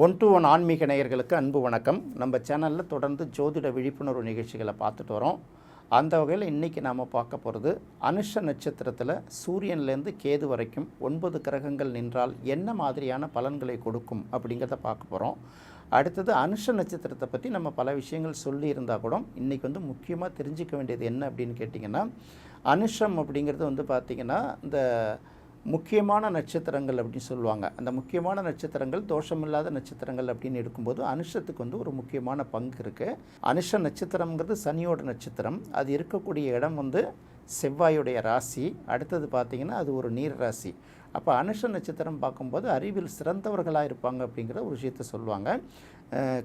One to one ஆன்மீக நேயர்களுக்கு அன்பு வணக்கம். நம்ம சேனலில் தொடர்ந்து ஜோதிட விழிப்புணர்வு நிகழ்ச்சிகளை பார்த்துட்டு வரோம். அந்த வகையில் இன்றைக்கி நாம் பார்க்க போகிறது அனுஷ நட்சத்திரத்தில் சூரியன்லேருந்து கேது வரைக்கும் ஒன்பது கிரகங்கள் நின்றால் என்ன மாதிரியான பலன்களை கொடுக்கும் அப்படிங்கிறத பார்க்க போகிறோம் அடுத்தது அனுஷ நட்சத்திரத்தை பற்றி நம்ம பல விஷயங்கள் சொல்லியிருந்தால் கூட இன்றைக்கி வந்து முக்கியமாக தெரிஞ்சிக்க வேண்டியது என்ன அப்படின்னு கேட்டிங்கன்னா அனுஷம் அப்படிங்கிறது வந்து பார்த்திங்கன்னா இந்த முக்கியமான நட்சத்திரங்கள் அப்படின்னு சொல்லுவாங்க. அந்த முக்கியமான நட்சத்திரங்கள் தோஷமில்லாத நட்சத்திரங்கள் அப்படின்னு எடுக்கும்போது அனுஷத்துக்கு வந்து ஒரு முக்கியமான பங்கு இருக்குது அனுஷ நட்சத்திரங்கிறது சனியோட நட்சத்திரம். அது இருக்கக்கூடிய இடம் வந்து செவ்வாயுடைய ராசி. அடுத்தது பார்த்திங்கன்னா அது ஒரு நீர் ராசி. அப்போ அனுஷ நட்சத்திரம் பார்க்கும்போது அறிவில் சிறந்தவர்களாக இருப்பாங்க அப்படிங்கிற ஒரு விஷயத்த சொல்லுவாங்க.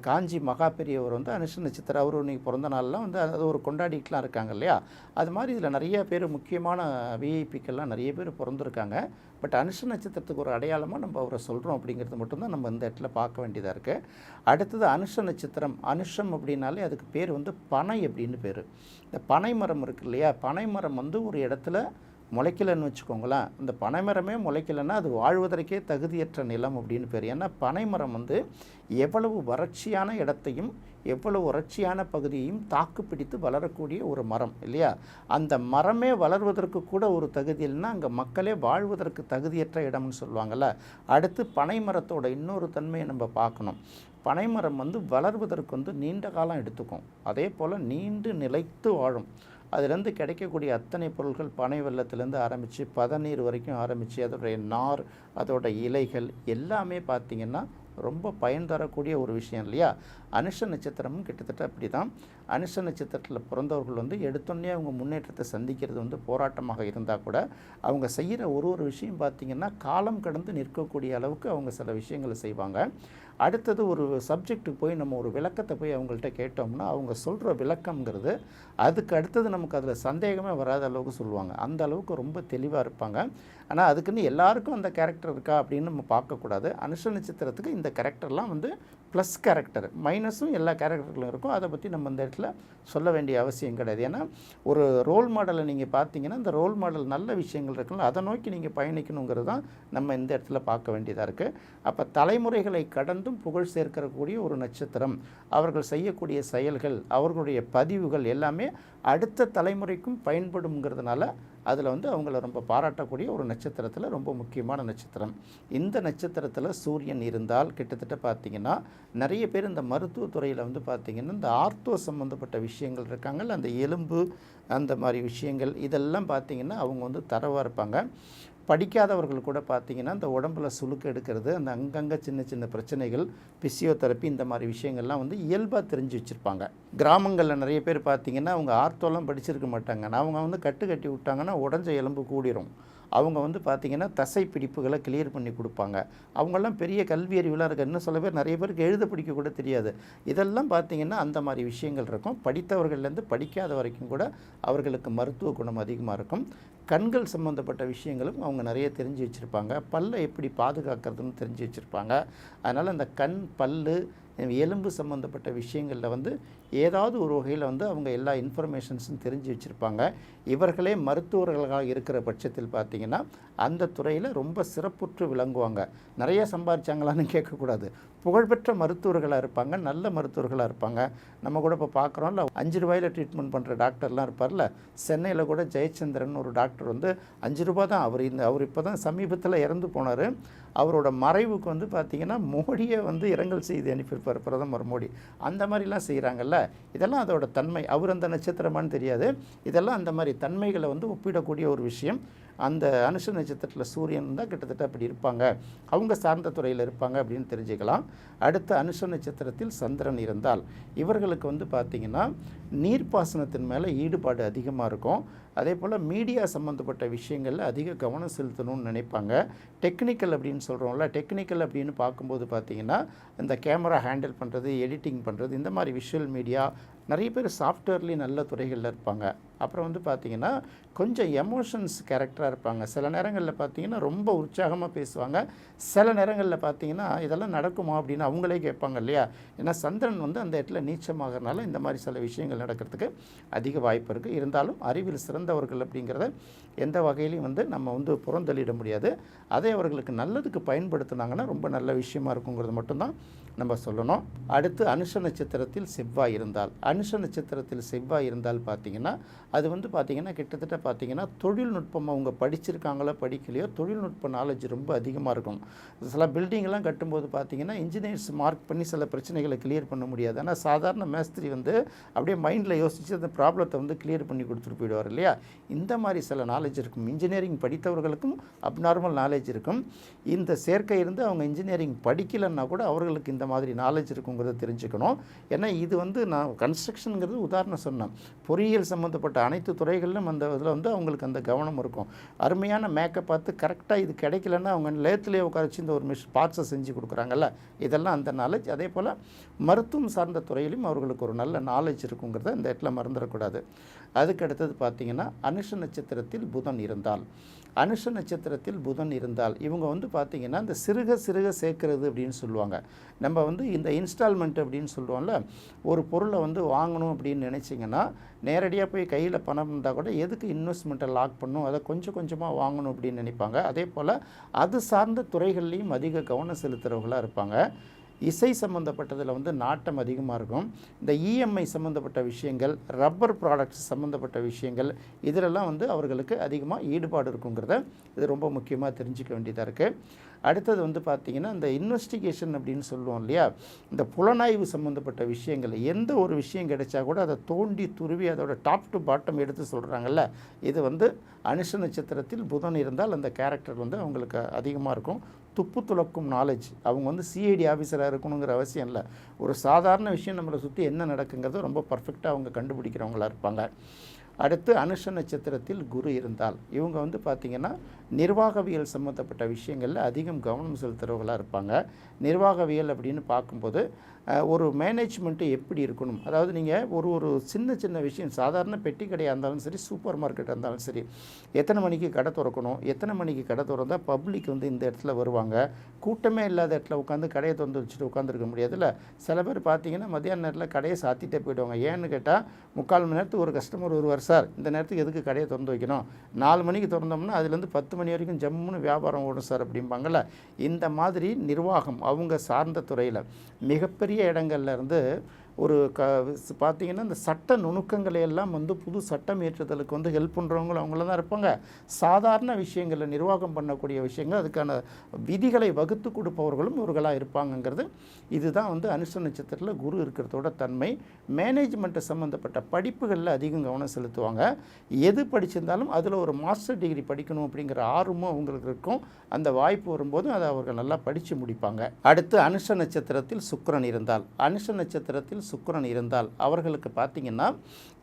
காஞ்சி மகா பெரியவர் வந்து அனுஷ நட்சத்திரம் அவர் இன்னைக்கு பிறந்த நாள்லாம் வந்து அது ஒரு கொண்டாடிட்டுலாம் இருக்காங்க இல்லையா? அது மாதிரி இதில் நிறைய பேர் முக்கியமான விஐபிக்கெல்லாம் நிறைய பேர் பிறந்திருக்காங்க. பட் அனுஷ நட்சத்திரத்துக்கு ஒரு அடையாளமாக நம்ம அவரை சொல்கிறோம் அப்படிங்கிறது மட்டும்தான் நம்ம இந்த இடத்துல பார்க்க வேண்டியதாக இருக்குது அடுத்தது அனுஷ நட்சத்திரம் அனுஷம் அப்படின்னாலே அதுக்கு பேர் வந்து பனை அப்படின்னு பேர். இந்த பனை மரம் இருக்கு இல்லையா? பனை மரம் வந்து ஒரு இடத்துல முளைக்கலன்னு வச்சுக்கோங்களேன். இந்த பனைமரமே முளைக்கலைன்னா அது வாழ்வதற்கே தகுதியற்ற நிலம் அப்படின்னு பேர். ஏன்னா பனைமரம் வந்து எவ்வளவு வறட்சியான இடத்தையும் எவ்வளவு வறட்சியான பகுதியையும் தாக்கு பிடித்து வளரக்கூடிய ஒரு மரம் இல்லையா? அந்த மரமே வளர்வதற்கு கூட ஒரு தகுதி இல்லைன்னா அங்கே மக்களே வாழ்வதற்கு தகுதியற்ற இடம்னு சொல்லுவாங்கள்ல அடுத்து பனை மரத்தோட இன்னொரு தன்மையை நம்ம பார்க்கணும். பனைமரம் வந்து வளர்வதற்கு வந்து நீண்ட காலம் எடுத்துக்கும். அதே போல் நீண்டு நிலைத்து வாழும். அதுலேருந்து கிடைக்கக்கூடிய அத்தனை பொருட்கள் பனை வெள்ளத்துலேருந்து ஆரம்பித்து பதநீர் வரைக்கும் ஆரம்பித்து அதோடைய நார் அதோட இலைகள் எல்லாமே பார்த்திங்கன்னா ரொம்ப பயன் தரக்கூடிய ஒரு விஷயம் இல்லையா? அனுஷ நட்சத்திரமும் கிட்டத்தட்ட அப்படி தான் அனுஷ நட்சத்திரத்தில் பிறந்தவர்கள் வந்து எடுத்தோடனே அவங்க முன்னேற்றத்தை சந்திக்கிறது வந்து போராட்டமாக இருந்தால் கூட அவங்க செய்கிற ஒரு ஒரு விஷயம் பார்த்திங்கன்னா காலம் கடந்து நிற்கக்கூடிய அளவுக்கு அவங்க சில விஷயங்களை செய்வாங்க. அடுத்தது ஒரு சப்ஜெக்ட்டுக்கு போய் நம்ம ஒரு விளக்கத்தை போய் அவங்கள்ட்ட கேட்டோம்னா அவங்க சொல்கிற விளக்கம்ங்கிறது அதுக்கு அடுத்தது நமக்கு அதில் சந்தேகமே வராத அளவுக்கு சொல்லுவாங்க. அந்த அளவுக்கு ரொம்ப தெளிவாக இருப்பாங்க. ஆனால் அதுக்குன்னு எல்லாருக்கும் அந்த கேரக்டர் இருக்கா அப்படின்னு நம்ம பார்க்கக்கூடாது. அனுஷ நட்சத்திரத்துக்கு இந்த கேரக்டர்லாம் வந்து ப்ளஸ் கேரக்டர் மைனஸும் எல்லா கேரக்டர்களும் இருக்கும். அதை பற்றி நம்ம இந்த இடத்துல சொல்ல வேண்டிய அவசியம் கிடையாது. ஏன்னா ஒரு ரோல் மாடலை நீங்கள் பார்த்தீங்கன்னா இந்த ரோல் மாடல் நல்ல விஷயங்கள் இருக்குல்ல அதை நோக்கி நீங்கள் பயணிக்கணுங்கிறது தான் நம்ம இந்த இடத்துல பார்க்க வேண்டியதாக இருக்குது அப்போ தலைமுறைகளை கடந்தும் புகழ் சேர்க்கக்கூடிய ஒரு நட்சத்திரம் அவர்கள் செய்யக்கூடிய செயல்கள் அவர்களுடைய பதிவுகள் எல்லாமே அடுத்த தலைமுறைக்கும் பயன்படுங்கிறதுனால அதில் வந்து அவங்கள ரொம்ப பாராட்டக்கூடிய ஒரு நட்சத்திரத்தில் ரொம்ப முக்கியமான நட்சத்திரம். இந்த நட்சத்திரத்தில் சூரியன் இருந்தால் கிட்டத்தட்ட பார்த்திங்கன்னா நிறைய பேர் இந்த மருத்துவத்துறையில் வந்து பார்த்திங்கன்னா இந்த ஆர்த்தோ சம்மந்தப்பட்ட விஷயங்கள் இருக்காங்கல்ல அந்த எலும்பு அந்த மாதிரி விஷயங்கள் இதெல்லாம் பார்த்திங்கன்னா அவங்க வந்து தரவாக இருப்பாங்க. படிக்காதவர்கள் கூட பார்த்திங்கன்னா இந்த உடம்புல சுளுக்கு எடுக்கிறது அந்த அங்கங்கே சின்ன சின்ன பிரச்சனைகள் பிசியோதெரப்பி இந்த மாதிரி விஷயங்கள்லாம் வந்து இயல்பாக தெரிஞ்சு வச்சுருப்பாங்க. கிராமங்களில் நிறைய பேர் பார்த்திங்கன்னா அவங்க ஆர்த்தோலாம் படிச்சிருக்க மாட்டாங்க. அவங்க வந்து கட்டு கட்டி விட்டாங்கன்னா உடஞ்ச எலும்பு கூடிரும். அவங்க வந்து பார்த்திங்கன்னா தசை பிடிப்புகளை கிளியர் பண்ணி கொடுப்பாங்க. அவங்கெல்லாம் பெரிய கல்வி அறிவுலாம் இருக்குது இன்னும் சில பேர் நிறைய பேருக்கு எழுத பிடிக்க கூட தெரியாது. இதெல்லாம் பார்த்திங்கன்னா அந்த மாதிரி விஷயங்கள் இருக்கும். படித்தவர்கள்லேருந்து படிக்காத வரைக்கும் கூட அவர்களுக்கு மருத்துவ குணம் அதிகமாக இருக்கும். கண்கள் சம்மந்தப்பட்ட விஷயங்களும் அவங்க நிறைய தெரிஞ்சு வச்சுருப்பாங்க. பல்லை எப்படி பாதுகாக்கிறதுன்னு தெரிஞ்சு வச்சுருப்பாங்க. அதனால் அந்த கண் பல்லு எலும்பு சம்மந்தப்பட்ட விஷயங்களில் வந்து ஏதாவது ஒரு வகையில் வந்து அவங்க எல்லா இன்ஃபர்மேஷன்ஸும் தெரிஞ்சு வச்சுருப்பாங்க. இவர்களே மருத்துவர்களாக இருக்கிற பட்சத்தில் பார்த்திங்கன்னா அந்த துறையில் ரொம்ப சிறப்புற்று விளங்குவாங்க. நிறைய சம்பாதிச்சாங்களான்னு கேட்கக்கூடாது. புகழ்பெற்ற மருத்துவர்களாக இருப்பாங்க நல்ல மருத்துவர்களாக இருப்பாங்க. நம்ம கூட இப்போ பார்க்குறோம்ல அஞ்சு ரூபாயில் ட்ரீட்மெண்ட் பண்ணுற டாக்டர்லாம் இருப்பார்ல. சென்னையில் கூட ஜெயச்சந்திரன் ஒரு டாக்டர் வந்து அஞ்சு ரூபா தான் அவர் இந்த அவர் இப்போ தான் சமீபத்தில் இறந்து போனார். அவரோட மறைவுக்கு வந்து பார்த்திங்கன்னா மோடியை வந்து இரங்கல் செய்தி அனுப்பியிருப்பார் பிரதமர் மோடி. அந்த மாதிரிலாம் செய்கிறாங்கல்ல இதெல்லாம் அதோட தன்மை. அவர் அந்த நட்சத்திரமான்னு தெரியாது. இதெல்லாம் அந்த மாதிரி தன்மைகளை வந்து ஒப்பிடக்கூடிய ஒரு விஷயம். அந்த அனுஷ நட்சத்திரத்தில் சூரியன் தான் கிட்டத்தட்ட அப்படி இருப்பாங்க. அவங்க சார்ந்த துறையில் இருப்பாங்க அப்படின்னு தெரிஞ்சுக்கலாம். அடுத்த அனுஷ நட்சத்திரத்தில் சந்திரன் இருந்தால். இவர்களுக்கு வந்து பார்த்திங்கன்னா நீர்ப்பாசனத்தின் மேலே ஈடுபாடு அதிகமாக இருக்கும். அதே போல் மீடியா சம்மந்தப்பட்ட விஷயங்களில் அதிக கவனம் செலுத்தணும்னு நினைப்பாங்க. டெக்னிக்கல் அப்படின்னு சொல்கிறோம்ல டெக்னிக்கல் அப்படின்னு பார்க்கும்போது பார்த்திங்கன்னா இந்த கேமரா ஹேண்டில் பண்ணுறது எடிட்டிங் பண்ணுறது இந்த மாதிரி விஷுவல் மீடியா நிறைய பேர் சாஃப்ட்வேர்லேயும் நல்ல துறைகளில் இருப்பாங்க. அப்புறம் வந்து பார்த்திங்கன்னா கொஞ்சம் எமோஷன்ஸ் கேரக்டராக இருப்பாங்க. சில நேரங்களில் பார்த்தீங்கன்னா ரொம்ப உற்சாகமாக பேசுவாங்க. சில நேரங்களில் பார்த்தீங்கன்னா இதெல்லாம் நடக்குமா அப்படின்னு அவங்களே கேட்பாங்க இல்லையா? ஏன்னா சந்திரன் வந்து அந்த இடத்துல நீச்சமாகறனால இந்த மாதிரி சில விஷயங்கள் நடக்கிறதுக்கு அதிக வாய்ப்பு இருக்குது இருந்தாலும் அறிவில் சிறந்த சிறந்தவர்கள் அப்படிங்கிறத எந்த வகையிலையும் வந்து நம்ம வந்து புறந்தள்ளிட முடியாது. அதை அவர்களுக்கு நல்லதுக்கு பயன்படுத்தினாங்கன்னா ரொம்ப நல்ல விஷயமா இருக்குங்கிறது மட்டும்தான். நம்ம சொல்லணும். அடுத்து அனுஷ நட்சத்திரத்தில் செவ்வாய் இருந்தால். அனுஷ நட்சத்திரத்தில் செவ்வாய் இருந்தால் பார்த்தீங்கன்னா அது வந்து பார்த்தீங்கன்னா கிட்டத்தட்ட பார்த்தீங்கன்னா தொழில்நுட்பம் அவங்க படிச்சிருக்காங்களோ படிக்கலையோ தொழில்நுட்ப நாலேஜ் ரொம்ப அதிகமாக இருக்கும். சில பில்டிங்லாம் கட்டும்போது பார்த்தீங்கன்னா இன்ஜினியர்ஸ் மார்க் பண்ணி சில பிரச்சனைகளை கிளியர் பண்ண முடியாது. ஆனால் சாதாரண மேஸ்திரி வந்து அப்படியே மைண்டில் யோசித்து அந்த ப்ராப்ளத்தை வந்து கிளியர் பண்ணி கொடுத்துட்டு போயிடுவார் இல்லையா? இந்த மாதிரி சில நாலேஜ் இருக்கும். இன்ஜினியரிங் படித்தவர்களுக்கும் அப்நார்மல் நாலேஜ் இருக்கும். இந்த சேர்க்கை இருந்து அவங்க இன்ஜினியரிங் படிக்கலைன்னா கூட அவர்களுக்கு இந்த மாதிரி நாலேஜ் இருக்குங்கிறத தெரிஞ்சுக்கணும். ஏன்னா இது வந்து நான் கன்ஸ்ட்ரக்ஷனுங்கிறது உதாரணம் சொன்னேன். பொறியியல் சம்மந்தப்பட்ட அனைத்து துறைகளிலும் அந்த இதில் வந்து அவங்களுக்கு அந்த கவனம் இருக்கும். அருமையான மேக்கப் பார்த்து கரெக்டாக இது கிடைக்கலன்னா அவங்க லேத்துலேயே உட்காரச்சு இந்த ஒரு மிஷ் பார்ட்ஸை செஞ்சு கொடுக்குறாங்கல்ல? இதெல்லாம் அந்த நாலேஜ் அதே போல் மருத்துவம் சார்ந்த துறையிலும் அவர்களுக்கு ஒரு நல்ல நாலேஜ் இருக்குங்கிறத இந்த இடத்துல மறந்துடக்கூடாது. அதுக்கு அடுத்தது பார்த்தீங்கன்னா அனுஷ நட்சத்திரத்தில் புதன் இருந்தால். அனுஷ நட்சத்திரத்தில் புதன் இருந்தால் இவங்க வந்து பார்த்திங்கன்னா இந்த சிறுக சிறுக சேர்க்கறது அப்படின்னு சொல்லுவாங்க. நம்ம வந்து இந்த இன்ஸ்டால்மெண்ட் அப்படின்னு சொல்லுவோம்ல ஒரு பொருளை வந்து வாங்கணும் அப்படின்னு நினச்சிங்கன்னா நேரடியாக போய் கையில் பணம் இருந்தால் கூட எதுக்கு இன்வெஸ்ட்மெண்ட்டை லாக் பண்ணும்? அதை கொஞ்சம் கொஞ்சமாக வாங்கணும் அப்படின்னு நினைப்பாங்க. அதே போல் அது சார்ந்த துறைகள்லேயும் அதிக கவனம் செலுத்துகிறவங்களாக இருப்பாங்க. இசை சம்மந்தப்பட்டதில் வந்து நாட்டம் அதிகமாக இருக்கும். இந்த இஎம்ஐ சம்மந்தப்பட்ட விஷயங்கள் ரப்பர் ப்ராடக்ட்ஸ் சம்மந்தப்பட்ட விஷயங்கள் இதிலெல்லாம் வந்து அவர்களுக்கு அதிகமாக ஈடுபாடு இருக்குங்கிறத இது ரொம்ப முக்கியமாக தெரிஞ்சுக்க வேண்டியதாக இருக்குது அடுத்தது வந்து பார்த்திங்கன்னா இந்த இன்வெஸ்டிகேஷன் அப்படின்னு சொல்லுவோம் இல்லையா? இந்த புலனாய்வு சம்மந்தப்பட்ட விஷயங்கள் எந்த ஒரு விஷயம் கிடைச்சா கூட அதை தோண்டி துருவி அதோட டாப் டு பாட்டம் எடுத்து சொல்கிறாங்கல்ல இது வந்து அனுஷ நட்சத்திரத்தில் புதன் இருந்தால் அந்த கேரக்டர் வந்து அவங்களுக்கு அதிகமாக இருக்கும். துப்பு துளக்கும் நாலேஜ் அவங்க வந்து சிஐடி ஆஃபீஸராக இருக்கணுங்கிற அவசியம் இல்லை. ஒரு சாதாரண விஷயம் நம்மளை சுற்றி என்ன நடக்குங்கிறத ரொம்ப பர்ஃபெக்டாக அவங்க கண்டுபிடிக்கிறவங்களா இருப்பாங்க. அடுத்து அனுஷ நட்சத்திரத்தில் குரு இருந்தால். இவங்க வந்து பார்த்திங்கன்னா நிர்வாகவியல் சம்மந்தப்பட்ட விஷயங்களில் அதிகம் கவனம் செலுத்துகிறவர்களாக இருப்பாங்க. நிர்வாகவியல் அப்படின்னு பார்க்கும்போது ஒரு மேனேஜ்மெண்ட்டு எப்படி இருக்கணும்? அதாவது நீங்கள் ஒரு ஒரு சின்ன சின்ன விஷயம் சாதாரண பெட்டி கடையாக இருந்தாலும் சரி சூப்பர் மார்க்கெட்டாக இருந்தாலும் சரி எத்தனை மணிக்கு கடை திறக்கணும்? எத்தனை மணிக்கு கடை திறந்தால் பப்ளிக் வந்து இந்த இடத்துல வருவாங்க? கூட்டமே இல்லாத இடத்துல உட்காந்து கடையை திறந்து வச்சுட்டு உட்காந்துருக்க முடியாதுல்ல? சில பேர் பார்த்தீங்கன்னா மதியான நேரத்தில் கடையை சாத்திட்டே போயிடுவாங்க. ஏன்னு கேட்டால் முக்கால் மணி நேரத்துக்கு ஒரு கஸ்டமர் வருவார் சார். இந்த நேரத்துக்கு எதுக்கு கடையை திறந்து வைக்கணும்? நாலு மணிக்கு திறந்தோம்னா அதுலேருந்து பத்து மணி வரைக்கும் ஜம்முன்னு வியாபாரம் ஓடும் சார் அப்படிம்பாங்கள்ல இந்த மாதிரி நிர்வாகம் அவங்க சார்ந்த துறையில் மிகப்பெரிய இடங்கள்ல இருந்து ஒரு க பார்த்தீங்கன்னா இந்த சட்ட நுணுக்கங்களை எல்லாம் வந்து புது சட்டம் ஏற்றுதலுக்கு வந்து ஹெல்ப் பண்ணுறவங்களும் அவங்கள தான் இருப்பாங்க. சாதாரண விஷயங்களில் நிர்வாகம் பண்ணக்கூடிய விஷயங்கள் அதுக்கான விதிகளை வகுத்து கொடுப்பவர்களும் இவர்களாக இருப்பாங்கங்கிறது. இதுதான் வந்து அனுஷ நட்சத்திரத்தில் குரு இருக்கிறதோட தன்மை. மேனேஜ்மெண்ட்டு சம்மந்தப்பட்ட படிப்புகளில் அதிகம் கவனம் செலுத்துவாங்க. எது படிச்சிருந்தாலும் அதில் ஒரு மாஸ்டர் டிகிரி படிக்கணும் அப்படிங்கிற ஆர்வமும் அவங்களுக்கு இருக்கும். அந்த வாய்ப்பு வரும்போது அதை அவர்கள் நல்லா படித்து முடிப்பாங்க. அடுத்து அனுஷ நட்சத்திரத்தில் சுக்கரன் இருந்தால். அனுஷ நட்சத்திரத்தில் சுக்கரன் இருந்தால் அவர்களுக்கு பார்த்தீங்கன்னா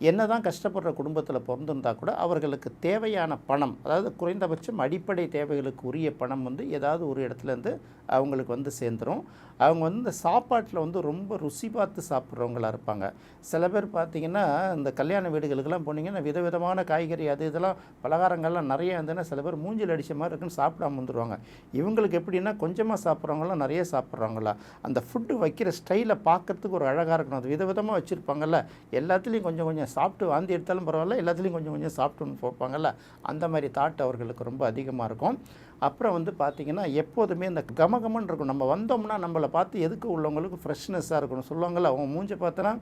என்னதான் கஷ்டப்படுற குடும்பத்தில் பிறந்திருந்தால் கூட அவர்களுக்கு தேவையான பணம் அதாவது குறைந்தபட்சம் அடிப்படை தேவைகளுக்கு உரிய பணம் வந்து ஏதாவது ஒரு இடத்துல இருந்து அவங்களுக்கு வந்து சேர்ந்துரும். அவங்க வந்து இந்த சாப்பாட்டில் வந்து ரொம்ப ருசி பார்த்து சாப்பிட்றவங்களா இருப்பாங்க. சில பேர் பார்த்திங்கன்னா இந்த கல்யாண வீடுகளுக்கெல்லாம் போனீங்கன்னா விதவிதமான காய்கறி அது இதெல்லாம் பலகாரங்கள்லாம் நிறைய இருந்ததுன்னா சில பேர் மூஞ்சில் அடித்த மாதிரி இருக்குன்னு சாப்பிடாம வந்துடுவாங்க இவங்களுக்கு எப்படின்னா கொஞ்சமாக சாப்பிட்றவங்களாம் நிறைய சாப்பிட்றாங்களா? அந்த ஃபுட்டு வைக்கிற ஸ்டைலை பார்க்குறதுக்கு ஒரு அழகாக இருக்கணும். அது விதவிதமாக வச்சுருப்பாங்கல்ல. எல்லாத்துலேயும் கொஞ்சம் கொஞ்சம் சாப்பிட்டு வாந்தி எடுத்தாலும் பரவாயில்ல எல்லாத்துலேயும் கொஞ்சம் கொஞ்சம் சாப்பிட்டுன்னு போப்பாங்கல்ல. அந்த மாதிரி தாட் அவர்களுக்கு ரொம்ப அதிகமாக இருக்கும். அப்புறம் வந்து பார்த்திங்கன்னா எப்போதுமே இந்த கமகமன்னு இருக்கும். நம்ம வந்தோம்னா நம்மளை பார்த்து எதுக்கு உள்ளவங்களுக்கு ஃப்ரெஷ்னஸ்ஸாக இருக்கணும்? சொல்லுவாங்கள்ல அவங்க மூஞ்சை பார்த்தோன்னா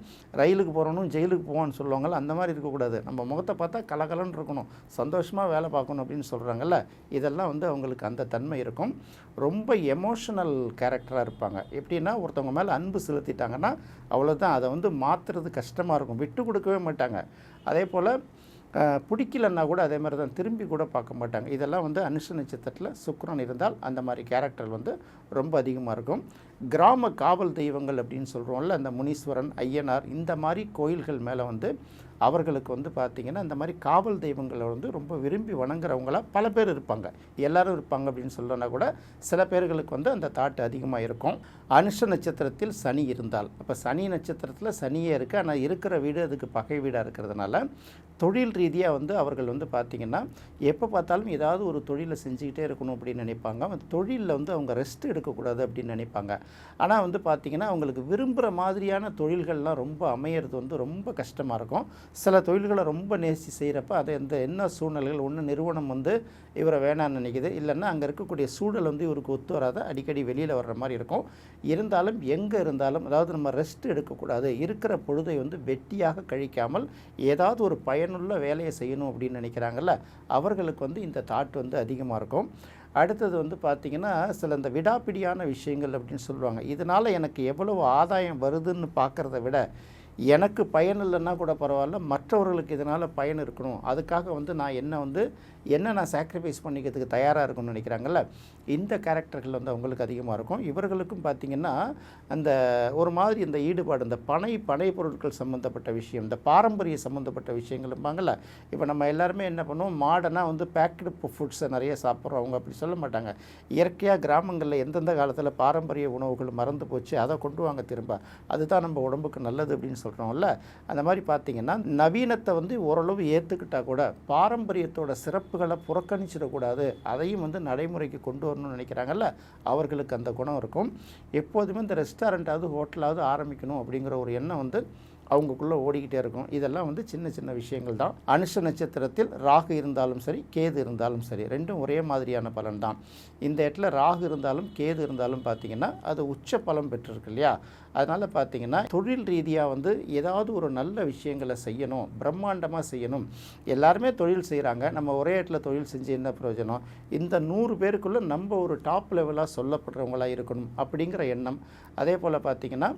ரயிலுக்கு போகிறணும் ஜெயிலுக்கு போவான்னு சொல்லுவாங்கள்ல அந்த மாதிரி இருக்கக்கூடாது. நம்ம முகத்தை பார்த்தா கலகலன்னு இருக்கணும். சந்தோஷமாக வேலை பார்க்கணும் அப்படின்னு சொல்கிறாங்கல்ல இதெல்லாம் வந்து அவங்களுக்கு அந்த தன்மை இருக்கும். ரொம்ப எமோஷனல் கேரக்டராக இருப்பாங்க. எப்படின்னா ஒருத்தவங்க மேலே அன்பு செலுத்திட்டாங்கன்னா அவ்வளோதான் அதை வந்து மாற்றுறது கஷ்டமாக இருக்கும். விட்டு கொடுக்கவே மாட்டாங்க. அதே போல் பிடிக்கலன்னா கூட அதே மாதிரி தான் திரும்பி கூட பார்க்க மாட்டாங்க. இதெல்லாம் வந்து அனுஷ நட்சத்திரத்தில் சுக்கிரன் இருந்தால் அந்த மாதிரி கேரக்டர் வந்து ரொம்ப அதிகமாக இருக்கும். கிராம காவல் தெய்வங்கள் அப்படின்னு சொல்கிறோம்ல அந்த முனீஸ்வரன் ஐயனார் இந்த மாதிரி கோயில்கள் மேலே வந்து அவர்களுக்கு வந்து பார்த்திங்கன்னா இந்த மாதிரி காவல் தெய்வங்களை வந்து ரொம்ப விரும்பி வணங்குறவங்களா பல பேர் இருப்பாங்க. எல்லாரும் இருப்பாங்க அப்படின்னு சொல்லனா கூட சில பேர்களுக்கு வந்து அந்த தாட்டு அதிகமாக இருக்கும். அனுஷ நட்சத்திரத்தில் சனி இருந்தால். அப்போ சனி நட்சத்திரத்தில் சனியே இருக்குது ஆனால் இருக்கிற வீடு அதுக்கு பகை வீடாக இருக்கிறதுனால தொழில் ரீதியாக வந்து அவர்கள் வந்து பார்த்திங்கன்னா எப்போ பார்த்தாலும் ஏதாவது ஒரு தொழிலை செஞ்சுக்கிட்டே இருக்கணும் அப்படின்னு நினைப்பாங்க. அந்த தொழிலில் வந்து அவங்க ரெஸ்ட் எடுக்கக்கூடாது அப்படின்னு நினைப்பாங்க. ஆனால் வந்து பார்த்திங்கன்னா அவங்களுக்கு விரும்புகிற மாதிரியான தொழில்கள்லாம் ரொம்ப அமையிறது வந்து ரொம்ப கஷ்டமாக இருக்கும். சில தொழில்களை ரொம்ப நேசி செய்கிறப்ப அது இந்த என்ன சூழ்நிலைகள் ஒன்று நிறுவனம் வந்து இவரை வேணாம்னு நினைக்குது. இல்லைன்னா அங்கே இருக்கக்கூடிய சூழல் வந்து இவருக்கு ஒத்து வராத. அடிக்கடி வெளியில் வர்ற மாதிரி இருக்கும். இருந்தாலும் எங்கே இருந்தாலும் அதாவது நம்ம ரெஸ்ட் எடுக்கக்கூடாது. இருக்கிற பொழுதை வந்து வெட்டியாக கழிக்காமல் ஏதாவது ஒரு பயனுள்ள வேலையை செய்யணும் அப்படின்னு நினைக்கிறாங்கல்ல அவர்களுக்கு வந்து இந்த தாட் வந்து அதிகமாக இருக்கும். அடுத்தது வந்து பார்த்திங்கன்னா சில இந்த விடாப்பிடியான விஷயங்கள் அப்படின்னு சொல்லுவாங்க. இதனால் எனக்கு எவ்வளவு ஆதாயம் வருதுன்னு பார்க்குறத விட எனக்கு பயன் இல்லைன்னா கூட பரவாயில்ல மற்றவர்களுக்கு இதனால் பயன் இருக்கணும். அதுக்காக வந்து நான் என்ன வந்து என்ன நான் சாக்ரிஃபைஸ் பண்ணிக்கிறதுக்கு தயாராக இருக்கணும்னு நினைக்கிறாங்கல்ல இந்த கேரக்டர்கள் வந்து அவங்களுக்கு அதிகமாக இருக்கும். இவர்களுக்கும் பார்த்திங்கன்னா அந்த ஒரு மாதிரி இந்த ஈடுபாடு இந்த பனை பனை பொருட்கள் சம்மந்தப்பட்ட விஷயம் இந்த பாரம்பரிய சம்மந்தப்பட்ட விஷயங்கள் இப்போ நம்ம எல்லாருமே என்ன பண்ணுவோம்? மாடனாக வந்து பேக்கடு ஃபுட்ஸை நிறைய சாப்பிட்றோம். அவங்க அப்படி சொல்ல மாட்டாங்க. இயற்கையாக கிராமங்களில் எந்தெந்த காலத்தில் பாரம்பரிய உணவுகள் மறந்து போச்சு அதை கொண்டு வாங்க திரும்ப. அதுதான் நம்ம உடம்புக்கு நல்லது அப்படின்னு சொல்கிறோம்ல அந்த மாதிரி பார்த்திங்கன்னா நவீனத்தை வந்து ஓரளவு ஏற்றுக்கிட்டால் கூட பாரம்பரியத்தோட சிறப்புகளை புறக்கணிச்சிடக்கூடாது. அதையும் வந்து நடைமுறைக்கு கொண்டு வரணும்னு நினைக்கிறாங்கல்ல அவர்களுக்கு அந்த குணம் இருக்கும். எப்போதுமே இந்த ரெஸ்டாரண்ட்டாவது ஹோட்டலாவது ஆரம்பிக்கணும் அப்படிங்கிற ஒரு எண்ணம் வந்து அவங்களுக்குள்ளே ஓடிக்கிட்டே இருக்கும். இதெல்லாம் வந்து சின்ன சின்ன விஷயங்கள் தான். அனுஷ நட்சத்திரத்தில் ராகு இருந்தாலும் சரி கேது இருந்தாலும் சரி ரெண்டும் ஒரே மாதிரியான பலன் தான் இந்த இடத்துல ராகு இருந்தாலும் கேது இருந்தாலும் பார்த்தீங்கன்னா அது உச்ச பலம் பெற்றிருக்கு இல்லையா? அதனால் பார்த்தீங்கன்னா தொழில் ரீதியாக வந்து ஏதாவது ஒரு நல்ல விஷயங்களை செய்யணும் பிரம்மாண்டமாக செய்யணும். எல்லாருமே தொழில் செய்கிறாங்க நம்ம ஒரே இடத்துல தொழில் செஞ்சு என்ன பிரயோஜனம்? இந்த நூறு பேருக்குள்ளே நம்ம ஒரு டாப் லெவலாக சொல்லப்படுறவங்களாக இருக்கணும் அப்படிங்கிற எண்ணம். அதே போல் பார்த்திங்கன்னா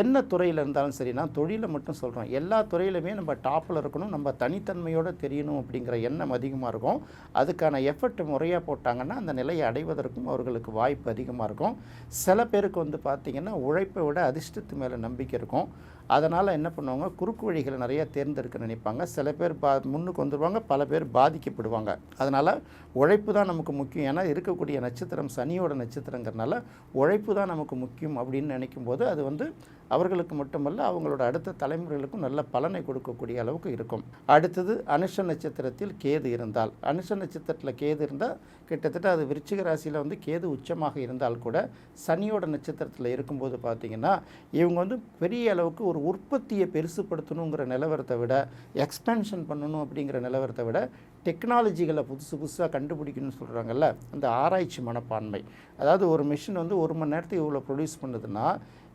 என்ன துறையில் இருந்தாலும் சரி நான் தொழிலை மட்டும் சொல்கிறோம் எல்லா துறையிலுமே நம்ம டாப்பில் இருக்கணும். நம்ம தனித்தன்மையோடு தெரியணும் அப்படிங்கிற எண்ணம் அதிகமாக இருக்கும். அதுக்கான எஃபர்ட் முறையாக போட்டாங்கன்னா அந்த நிலையை அடைவதற்கும் அவர்களுக்கு வாய்ப்பு அதிகமாக இருக்கும். சில பேருக்கு வந்து பார்த்திங்கன்னா உழைப்பை விட அதிர்ஷ்டத்து மேலே நம்பிக்கை இருக்கும். அதனால் என்ன பண்ணுவாங்க? குறுக்கு வழிகளை நிறைய தேர்ந்தெடுக்க நினைப்பாங்க. சில பேர் பா முன்னுக்கு வந்துடுவாங்க பல பேர் பாதிக்கப்படுவாங்க. அதனால் உழைப்பு தான் நமக்கு முக்கியம். ஏன்னா இருக்கக்கூடிய நட்சத்திரம் சனியோட நட்சத்திரங்கிறனால உழைப்பு தான் நமக்கு முக்கியம் அப்படின்னு நினைக்கும் போது அது வந்து அவர்களுக்கு மட்டுமல்ல அவங்களோட அடுத்த தலைமுறைகளுக்கும் நல்ல பலனை கொடுக்கக்கூடிய அளவுக்கு இருக்கும். அடுத்தது அனுஷ நட்சத்திரத்தில் கேது இருந்தால். அனுஷ நட்சத்திரத்தில் கேது இருந்தால் கிட்டத்தட்ட அது விருச்சிக ராசியில் வந்து கேது உச்சமாக இருந்தால் கூட சனியோட நட்சத்திரத்தில் இருக்கும்போது பார்த்திங்கன்னா இவங்க வந்து பெரிய அளவுக்கு ஒரு உற்பத்தியை பெருசுப்படுத்தணுங்கிற நிலவரத்தை விட எக்ஸ்பென்ஷன் பண்ணணும் அப்படிங்கிற நிலவரத்தை விட டெக்னாலஜிகளை புதுசு புதுசாக கண்டுபிடிக்கணும்னு சொல்கிறாங்கல்ல அந்த ஆராய்ச்சி மனப்பான்மை. அதாவது ஒரு மிஷின் வந்து ஒரு மணி நேரத்துக்கு இவ்வளோ ப்ரொடியூஸ் பண்ணுதுன்னா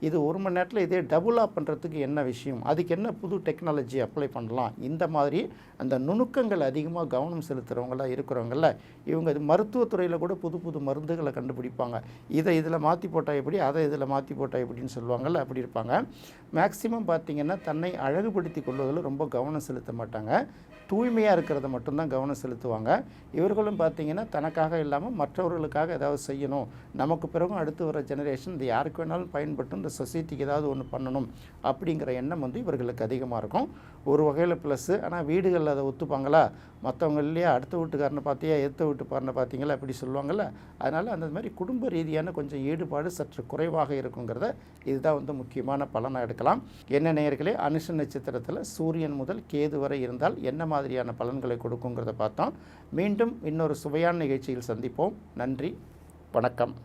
இது ஒரு மணி நேரத்தில் இதே டபுளாக பண்ணுறதுக்கு என்ன விஷயம்? அதுக்கு என்ன புது டெக்னாலஜி அப்ளை பண்ணலாம்? இந்த மாதிரி அந்த நுணுக்கங்கள் அதிகமாக கவனம் செலுத்துகிறவங்களாம் இருக்கிறவங்கள இவங்க இது மருத்துவத்துறையில் கூட புது புது மருந்துகளை கண்டுபிடிப்பாங்க. இதை இதில் மாற்றி போட்டால் எப்படி அதை இதில் மாற்றி போட்டால் எப்படின்னு சொல்லுவாங்கள்ல அப்படி இருப்பாங்க. மேக்சிமம் பார்த்திங்கன்னா தன்னை அழகுபடுத்தி கொள்வதில் ரொம்ப கவனம் செலுத்த மாட்டாங்க. தூய்மையாக இருக்கிறத மட்டும்தான் கவனம் செலுத்துவாங்க. இவர்களும் பார்த்திங்கன்னா தனக்காக இல்லாமல் மற்றவர்களுக்காக ஏதாவது செய்யணும். நமக்கு பிறகும் அடுத்து வர ஜெனரேஷன் இது யாருக்கு வேணாலும் பயன்பட்டு இந்த சொசைட்டிக்கு ஏதாவது ஒன்று பண்ணணும் அப்படிங்கிற எண்ணம் வந்து இவர்களுக்கு அதிகமாக இருக்கும். ஒரு வகையில் ப்ளஸ்ஸு ஆனால் வீடுகளில் அதை ஒத்துப்பாங்களா? மற்றவங்க இல்லையா? அடுத்த வீட்டுக்காரனை பார்த்தியா? எடுத்த வீட்டுக்காரனை பார்த்தீங்களா? அப்படி சொல்லுவாங்கள்ல அதனால் அந்த மாதிரி குடும்ப ரீதியான கொஞ்சம் ஈடுபாடு சற்று குறைவாக இருக்குங்கிறத இதுதான் வந்து முக்கியமான பலனாக எடுக்கலாம். என்ன நேயர்களே அனுஷ நட்சத்திரத்தில் சூரியன் முதல் கேது வரை இருந்தால் என்ன மாதிரியான பலன்களை கொடுக்குங்கிறத பார்த்தோம். மீண்டும் இன்னொரு சுவையான நிகழ்ச்சியில் சந்திப்போம். நன்றி வணக்கம்.